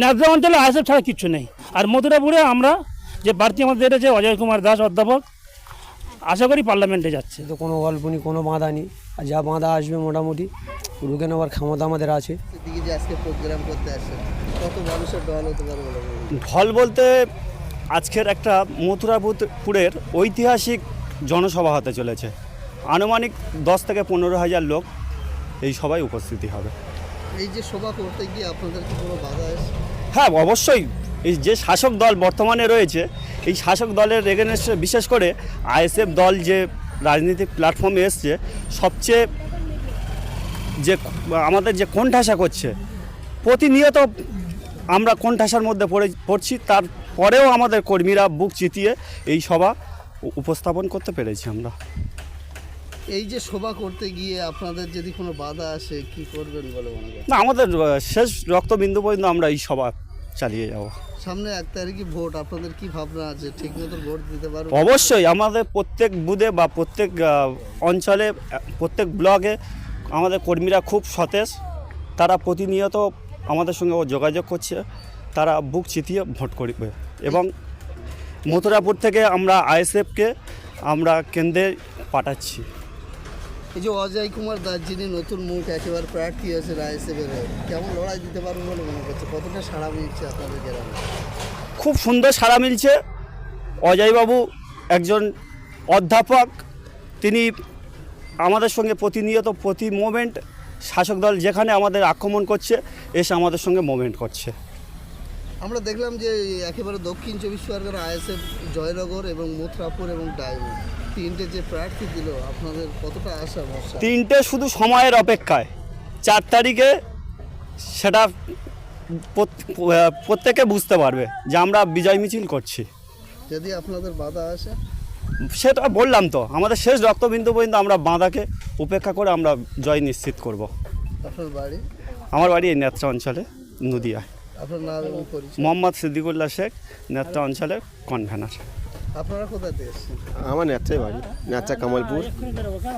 ন্যায্য অঞ্চলে আইএসএফ ছাড়া কিচ্ছু নেই। আর মথুরাপুরে আমরা যে বাড়তি আমাদের আছে অজয় কুমার দাস অধ্যাপক আশা করি পার্লামেন্টে যাচ্ছে। তো কোনো গল্প নেই কোনো বাঁধা নেই। আর যা বাঁধা আসবে মোটামুটি রুখে নেওয়ার ক্ষমতা আমাদের আছে। যে? ঢল বলতে আজকের একটা মথুরাপুরের ঐতিহাসিক জনসভা হতে চলেছে। আনুমানিক দশ থেকে পনেরো হাজার লোক এই সবাই উপস্থিতি হবে। হ্যাঁ অবশ্যই। এই যে শাসক দল বর্তমানে রয়েছে, এই শাসক দলের এগেনস্টে বিশেষ করে আইএসএফ দল যে রাজনৈতিক প্ল্যাটফর্মে এসছে, সবচেয়ে যে আমাদের যে কোণঠাসা করছে, প্রতিনিয়ত আমরা কোণঠাসার মধ্যে পড়ে, পড়ছি। তারপরেও আমাদের কর্মীরা বুক চিতিয়ে এই সভা উপস্থাপন করতে পেরেছি আমরা। এই যে সভা করতে গিয়ে আপনাদের যদি কোনো বাধা আসে কি করবেন বলে মনে করেন? না আমাদের শেষ রক্তবিন্দু পর্যন্ত আমরা এই সভা চালিয়ে যাব। সামনে এক তারিখে ভোট আপনাদের কি ভাবনা আছে? ঠিক মতো ভোট দিতে পারবেন অবশ্যই আমাদের প্রত্যেক বুথে বা প্রত্যেক অঞ্চলে প্রত্যেক ব্লকে আমাদের কর্মীরা খুব সতেজ। তারা প্রতিনিয়ত আমাদের সঙ্গে যোগাযোগ করছে। তারা বুক চিতিয়ে ভোট করবে এবং মথুরাপুর থেকে আমরা আইএসএফকে আমরা কেন্দ্রে পাঠাচ্ছি। এই যে অজয় কুমার দাস যিনি নতুন মুখ একেবারে প্রার্থী হয়েছে আইএসএফের হয়ে, কেমন লড়াই দিতে পারবেন বলে মনে করছে? কতটা সাড়া মিলছে আপনাদের গ্রামে? খুব সুন্দর সাড়া মিলছে। অজয়বাবু একজন অধ্যাপক তিনি আমাদের সঙ্গে প্রতিনিয়ত প্রতি মোমেন্ট শাসক দল যেখানে আমাদের আক্রমণ করছে এসে আমাদের সঙ্গে মোমেন্ট করছে। আমরা দেখলাম যে একেবারে দক্ষিণ চব্বিশ পরগনা আইএসএফ জয়নগর এবং মথুরাপুর এবং ডায়মন্ড। তিনটে যে প্রার্থী দিল আপনাদের কতটা আশা ভরসা? তিনটে শুধু সময়ের অপেক্ষায়। চার তারিখে সেটা প্রত্যেকে বুঝতে পারবে যে আমরা বিজয় মিছিল করছি। যদি আপনাদের বাধা আসে? সেটা বললাম তো আমাদের শেষ রক্তবিন্দু পর্যন্ত আমরা বাঁধাকে উপেক্ষা করে আমরা জয় নিশ্চিত করব। আপনার বাড়ি? আমার বাড়ি এই নেত্রা অঞ্চলে নদিয়ায়। মোহাম্মদ সিদ্দিকুল্লাহ শেখ নেত্রা অঞ্চলের কনভেনার আপনারা কোথা থেকে এসেছেন? আমার নেত্রাই বাড়ি নেত্রা কামালপুর।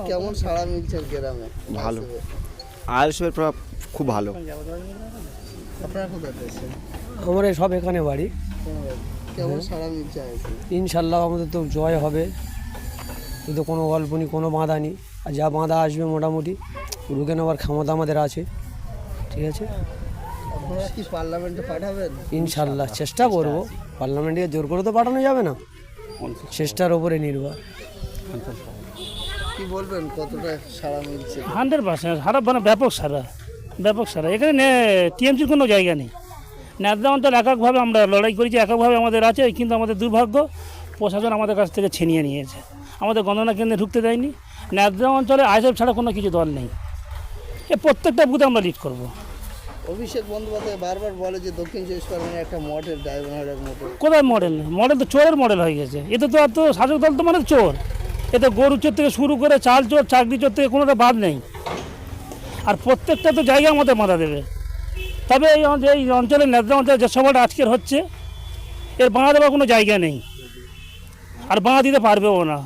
কেমন সাড়া মিলছে গ্রামে? ভালো। এর? প্রভাব খুব ভালো। আপনারা কোথা থেকে এসেছেন? আমার সব এখানে বাড়ি। কেমন সাড়া মিলছে ইনশাল্লাহ আমাদের তো জয় হবে। কিন্তু কোনো গল্প নেই কোনো বাঁধা নেই। আর যা বাঁধা আসবে মোটামুটি রুখে নেওয়ার ক্ষমতা আমাদের আছে। ঠিক আছে? পার্লামেন্টে পাঠাবেন? ইনশাল্লাহ চেষ্টা করব। পার্লামেন্টে জোর করে তো পাঠানো যাবে না। চেষ্টার ওপরে নির্ভর। কি বলবেন কতটা সাড়া মিলছে? হান্ড্রেড পার্সেন্ট সারা মানে ব্যাপক সারা ব্যাপক সারা এখানে টিএমসির কোনো জায়গা নেই। ন্যায্য অঞ্চল এককভাবে আমরা লড়াই করেছি এককভাবে আমাদের আছে কিন্তু আমাদের দুর্ভাগ্য প্রশাসন আমাদের কাছ থেকে ছিনিয়ে নিয়েছে। আমাদের গণনা কেন্দ্রে ঢুকতে দেয়নি। ন্যায্য অঞ্চলে আইসব ছাড়া কোনো কিছু দল নেই। এ প্রত্যেকটা বুথে আমরা লিড করব। অভিষেক বন্দ্যোপাধ্যায় বারবার বলে যে দক্ষিণ চব্বিশ পরগনায় একটা মডেল ডায়মন্ডের মতো কোথায় মডেল? মডেল তো চোরের মডেল হয়ে গেছে। এতে তো আর তো শাসক দল তো মানে চোর। এতে গরু চোর থেকে শুরু করে চাল চোর, চাকরি চোর থেকে কোনোটা বাদ নেই। আর প্রত্যেকটা তো জায়গা আমাদের মাথা দেবে। তবে এই এই অঞ্চলের ন্যায্য অঞ্চলে যে সভাটা আজকের হচ্ছে, এর বাঁধা দেওয়ার কোনো জায়গা নেই। আর বাঁধা দিতে পারবেও না।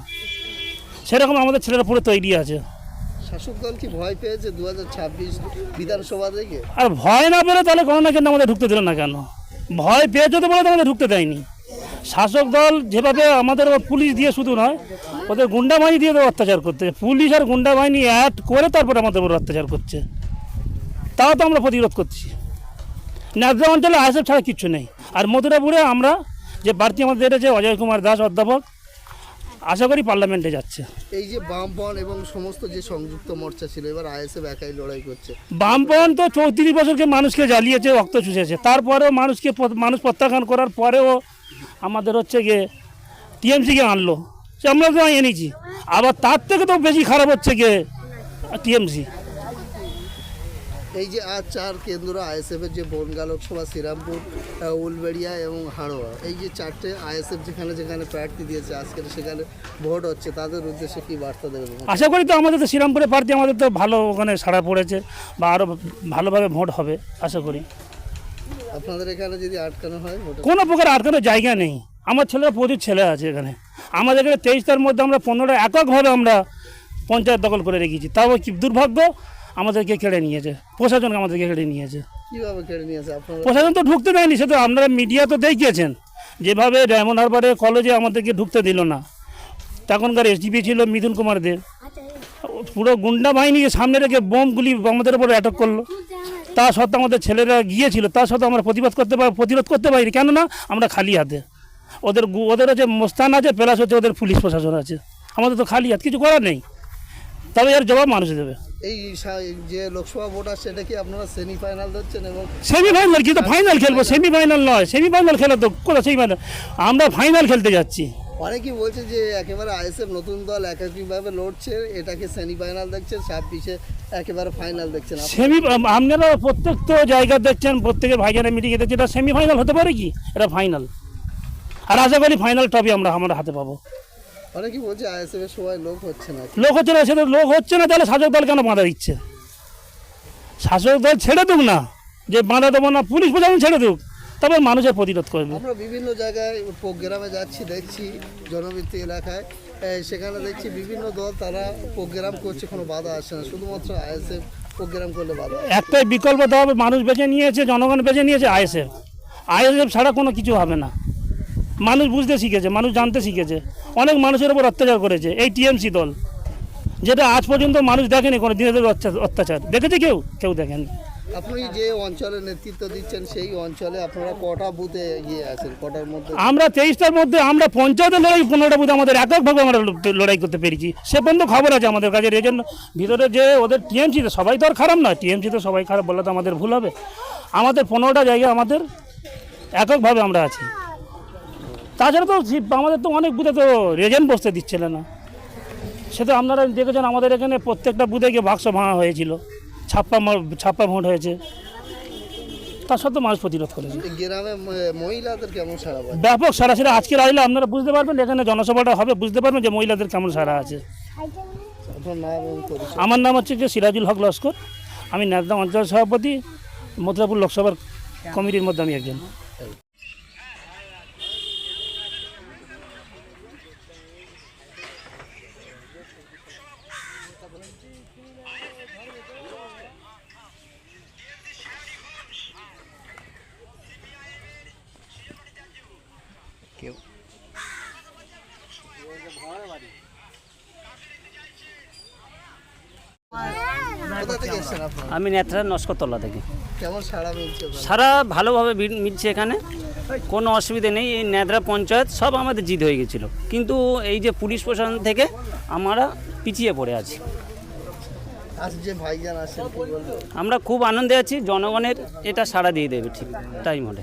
সেরকম আমাদের ছেলেরা পুরো তৈরি আছে। শাসক দল ভয় পেয়েছে দু আর ভয় না পেলে তাহলে গণনা কেন আমাদের ঢুকতে দিল না কেন? ভয় পেয়েছে তো বলে আমাদের ঢুকতে দেয়নি। শাসক দল যেভাবে আমাদের পুলিশ দিয়ে শুধু নয়, ওদের গুন্ডা বাহিনী দিয়ে অত্যাচার করতে পুলিশ আর গুন্ডা বাহিনী অ্যাড করে তারপরে আমাদের উপর অত্যাচার করছে। তাও তো আমরা প্রতিরোধ করছি। ন্যায্য অঞ্চলে আইসব ছাড়া কিচ্ছু নেই। আর মথুরাপুরে আমরা যে বাড়তি আমাদের যে অজয় কুমার দাস অধ্যাপক আশা করি পার্লামেন্টে যাচ্ছে। এই যে বামপন এবং সমস্ত যে সংযুক্ত মোর্চা ছিল এবার আইএসএফ একাই লড়াই করছে। বামপন তো চৌত্রিশ বছরকে মানুষকে জ্বালিয়েছে রক্ত চুষেছে। তারপরেও মানুষকে মানুষ প্রত্যাখ্যান করার পরেও আমাদের হচ্ছে গিয়ে টিএমসিকে আনলো। সে আমরা তো এনেছি আবার তার থেকে তো বেশি খারাপ হচ্ছে গিয়ে টিএমসি। এই যে আর চার কেন্দ্র আইএসএফ এর যে বনগা লোকসভা শ্রীরামপুর উলবেড়িয়া এবং হাড়োয়া এই যে চারটে আইএসএফ যেখানে যেখানে প্রার্থী দিয়েছে আজকের সেখানে ভোট হচ্ছে তাদের উদ্দেশ্যে কি বার্তা দেবেন আশা করি তো আমাদের তো শ্রীরামপুরে প্রার্থী আমাদের তো ভালো ওখানে সাড়া পড়েছে বা আরও ভালোভাবে ভোট হবে আশা করি। আপনাদের এখানে যদি আটকানো হয় কোনো প্রকার আটকানোর জায়গা নেই। আমার ছেলেরা প্রচুর ছেলে আছে এখানে। আমাদের এখানে তেইশটার মধ্যে আমরা পনেরোটা এককভাবে আমরা পঞ্চায়েত দখল করে রেখেছি। তাও কি দুর্ভাগ্য? আমাদেরকে কেড়ে নিয়েছে। প্রশাসন আমাদেরকে কেড়ে নিয়েছে। কীভাবে কেড়ে নিয়েছে আপনারা? প্রশাসন তো ঢুকতে দেয়নি সে তো আপনারা মিডিয়া তো দেখিয়েছেন। যেভাবে ডায়মন্ড হারবারে কলেজে আমাদেরকে ঢুকতে দিল না। তখনকার এসডিপি ছিল মিথুন কুমার দে পুরো গুন্ডা বাহিনীকে সামনে রেখে বোমগুলি আমাদের উপরে অ্যাটাক করল। তা সত্ত্বেও আমাদের ছেলেরা গিয়েছিল তা সত্ত্বেও আমরা প্রতিবাদ করতে পার প্রতিরোধ করতে পারিনি। কেননা আমরা খালি হাতে। ওদের ওদের হচ্ছে মোস্তান আছে প্লাস হচ্ছে ওদের পুলিশ প্রশাসন আছে। আমাদের তো খালি হাত কিছু করার নেই। তবে এর জবাব মানুষ দেবে। এই যে লোকসভা ভোট আসছে এটা কি আপনারা সেমিফাইনাল ধরছেন এবং সেমিফাইনাল কিন্তু ফাইনাল খেলব সেমিফাইনাল নয়। সেমিফাইনাল খেলা তো কোথাও সেমিফাইনাল আমরা ফাইনাল খেলতে যাচ্ছি। অনেকেই বলছে যে একেবারে আইএসএফ নতুন দল একাধিকভাবে লড়ছে এটাকে সেমিফাইনাল দেখছেন ছাব্বিশে একেবারে ফাইনাল দেখছেন সেমি আপনারা প্রত্যেক তো জায়গা দেখছেন প্রত্যেকের ভাইজানে মিটিংয়ে দেখছেন এটা সেমিফাইনাল হতে পারে কি? এটা ফাইনাল আর আশা করি ফাইনাল ট্রফি আমরা আমরা হাতে পাবো। অনেকেই বলছে আইএসএফ এর সবাই লোক হচ্ছে না। লোক হচ্ছে না সেটা লোক হচ্ছে না তাহলে শাসক দল কেন বাঁধা দিচ্ছে? শাসক দল ছেড়ে দুক না যে বাঁধা দেবো না পুলিশ প্রশাসন ছেড়ে দুক তবে মানুষের প্রতিরোধ করবে আমরা বিভিন্ন জায়গায় প্রোগ্রামে যাচ্ছি দেখছি জনবৃত্তি এলাকায় সেখানে দেখছি বিভিন্ন দল তারা প্রোগ্রাম করছে কোনো বাধা আসছে না শুধুমাত্র আইএসএফ প্রোগ্রাম করলে বাধা একটাই বিকল্প দেওয়া হবে মানুষ বেছে নিয়েছে জনগণ বেছে নিয়েছে আইএসএফ। আইএসএফ ছাড়া কোনো কিছু হবে না। মানুষ বুঝতে শিখেছে মানুষ জানতে শিখেছে। অনেক মানুষের উপর অত্যাচার করেছে এই টিএমসি দল। যেটা আজ পর্যন্ত মানুষ দেখেনি কোনো দিনের অত্যাচার। দেখেছে কেউ? কেউ দেখেনি। আপনি যে অঞ্চলে নেতৃত্ব দিচ্ছেন সেই অঞ্চলে আপনারা কটা বুথে গিয়ে আছেন? কটার মধ্যে? আমরা তেইশটার মধ্যে আমরা পঞ্চায়েতের লড়াই পনেরোটা বুথে আমাদের এককভাবে আমরা লড়াই করতে পেরেছি। সে পর্যন্ত খবর আছে আমাদের কাছে এই জন্য ভিতরে যে ওদের টিএমসিতে সবাই তো আর খারাপ নয়। টিএমসিতে সবাই খারাপ বললে তো আমাদের ভুল হবে। আমাদের পনেরোটা জায়গায় আমাদের এককভাবে আমরা আছি। তাছাড়া তো আমাদের তো অনেক বুথে তো রেজেন্ট বসতে দিচ্ছিল না। সে তো আপনারা দেখেছেন আমাদের এখানে প্রত্যেকটা বুথে গিয়ে বাক্স ভাঙা হয়েছিল। ছাপ্পা ছাপ্পা ভোট হয়েছে। তার সত্ত্বেও মানুষ প্রতিরোধ করেছে। এই গ্রামে মহিলাদের কেমন সারা ব্যাপক সরাসরি আজকে আসলে আপনারা বুঝতে পারবেন এখানে জনসভাটা হবে বুঝতে পারবেন যে মহিলাদের কেমন সারা আছে। আমার নাম হচ্ছে যে সিরাজুল হক লস্কর। আমি ন্যাদা অঞ্চল সভাপতি মথুরাপুর লোকসভার কমিটির মধ্যে আমি একজন। আপনারা? আমি নেত্রা নস্করতলা থেকে। সারা ভালোভাবে মিলছে এখানে। কোনো অসুবিধে নেই এই নেদ্রা পঞ্চায়েত সব আমাদের জিত হয়ে গেছিল। কিন্তু এই যে পুলিশ প্রশাসন থেকে আমরা পিছিয়ে পড়ে আছি। আমরা খুব আনন্দে আছি জনগণের এটা সাড়া দিয়ে দেবে ঠিক টাইম হলে